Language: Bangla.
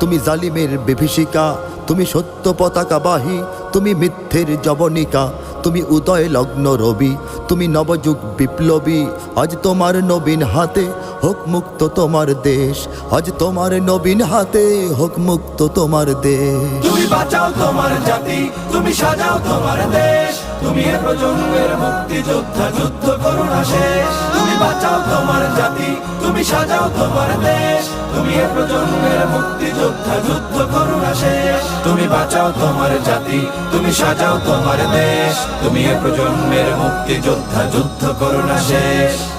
তুমি জালিমের বিভীষিকা, তুমি সত্য পতাকা বাহী তুমি মিথ্যের জবনিকা, তুমি উদয় লগ্ন রবি, তুমি নবযুগ বিপ্লবী। আজ তোমার নবীন হাতে হোক মুক্ত তোমার দেশ, আজ তোমার নবীন হাতে হোক মুক্ত তোমার দেশ। তুমি বাঁচাও তোমার জাতি, তুমি সাজাও তোমার দেশ, তুমি প্রজন্মের মুক্তি যোদ্ধা যুদ্ধ করো না শেষ। বাঁচাও তোমার জাতি, তুমি সাজাও তোমার দেশ। তুমি এ প্রজন্মের মুক্তি যোদ্ধা যুদ্ধ করো না শেষ। তুমি বাঁচাও তোমার জাতি, তুমি সাজাও তোমার দেশ। তুমি এ প্রজন্মের মুক্তি যোদ্ধা যুদ্ধ করো না শেষ।